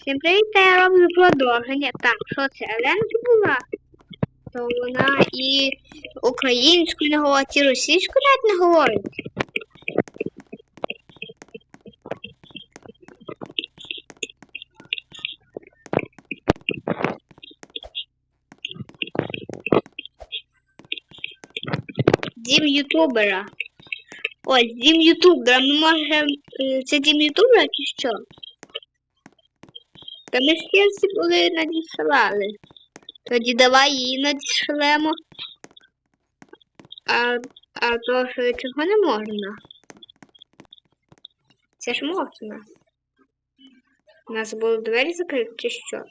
Всім привіт, я роблю продовження. Так, що це Еленка була? То вона і українською не говорить, і російською навіть не говорить. Дім ютубера. Ось, дім ютубера. Ми можемо. е, Це дім ютубера чи що? Та ми скільки були надіслали. Тоді давай її надішлемо. А, а то що чого не можна? Це ж можна. У нас були двері закриті чи що?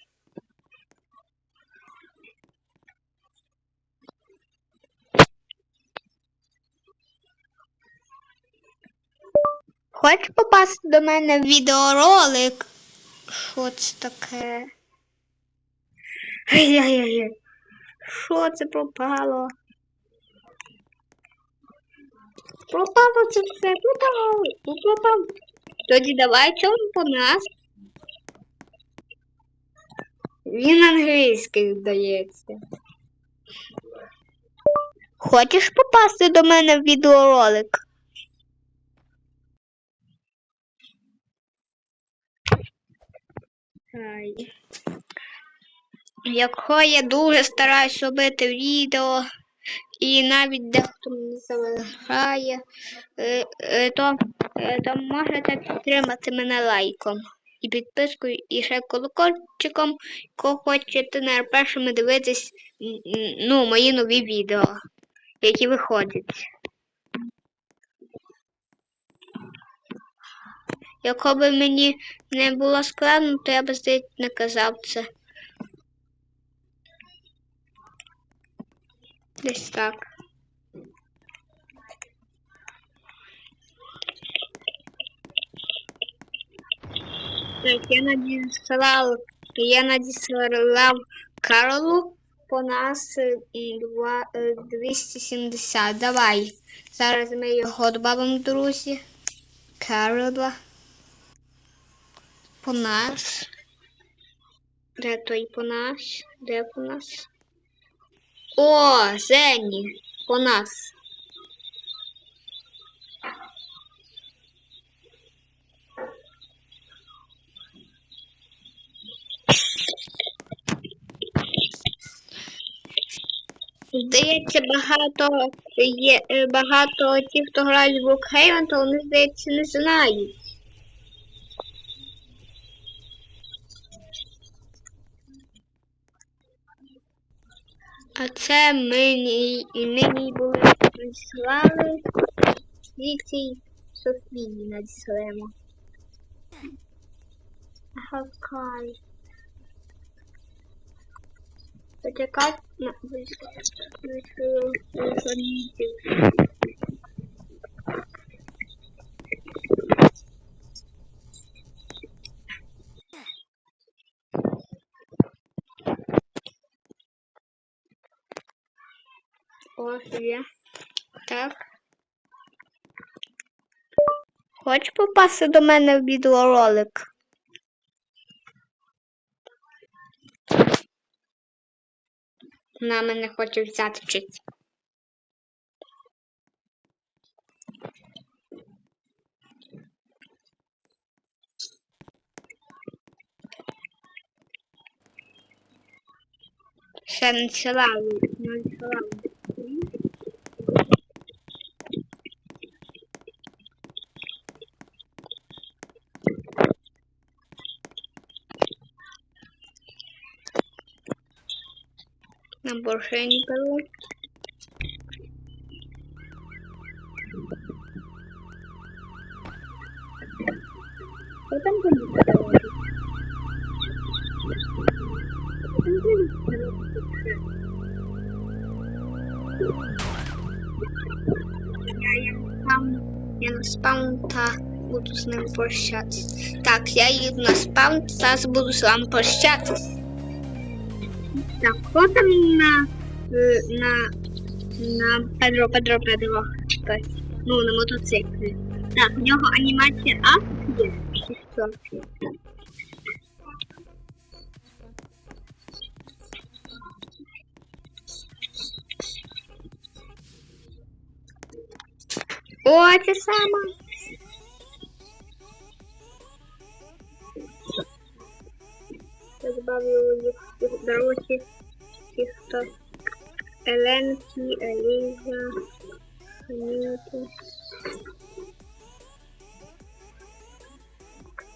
Хочеш попасти до мене в відеоролик? Що це таке? Ай-яй-яй. Що це пропало? Пропало це все, ну, пропало. Тоді давай чому по нас? Він англійський, здається. Хочеш попасти до мене в відеоролик? Якщо я дуже стараюсь робити відео, і навіть дехто мені заважає, е, е, то, е, то можете підтримати мене лайком і підпискою, і ще колокольчиком, кого хочете на першими дивитись ну, мої нові відео, які виходять. Якщо би мені не було складно, то я б здається не казав це. Десь так. Так, я надіслав, я надіслав Каролу по нас е, м, два- е, 270. Давай. Зараз ми його додамо, друзі. Карола. По нас. Де той по нас? Де по нас? О, Зені, по нас. Здається, багато є е, багато ті, хто грають в Brookhaven, то вони, здається, не знають. А це мені і мені були прислали цій Софії надіслемо. Гавкай. Почекай на вийшов Ось є. Так. Хочеш попасти до мене в відеоролик? На мене хоче взяти вчить. Ще не силали, не силали. Набор ще я не беру. Что там будет? Я спам, я на спам та буду з ним прощатися. Так, я їду на спам, зараз буду з вами прощатися. Так, хто там на е, на, на Педро Педро Педро хтось. Ну, на мотоциклі. Так, у нього анімація А є. 600. О, те саме. Я добавлю їх друзі. Ті, хто Еленки, Еліза, Ханюки.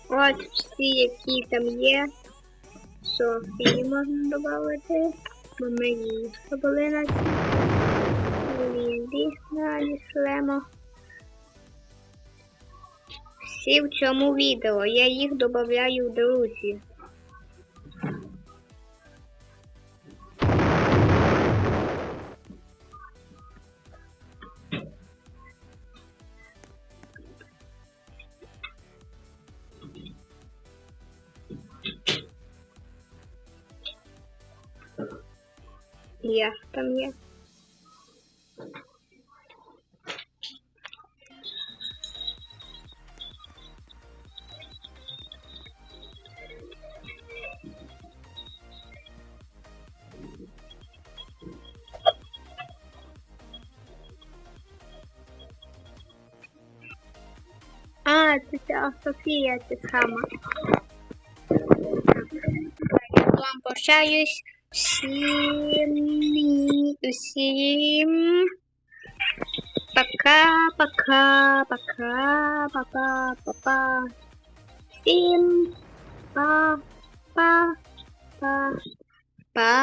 От всі, які там є. Софії можна додати. Бо ми її забули на ці. Лінді надішлемо. Всі в цьому відео. Я їх додаю в друзі. Я там є. А, це ця Софія, це сама. Я вам sini sim paka paka paka papa papa. Sim pa pa pa pa.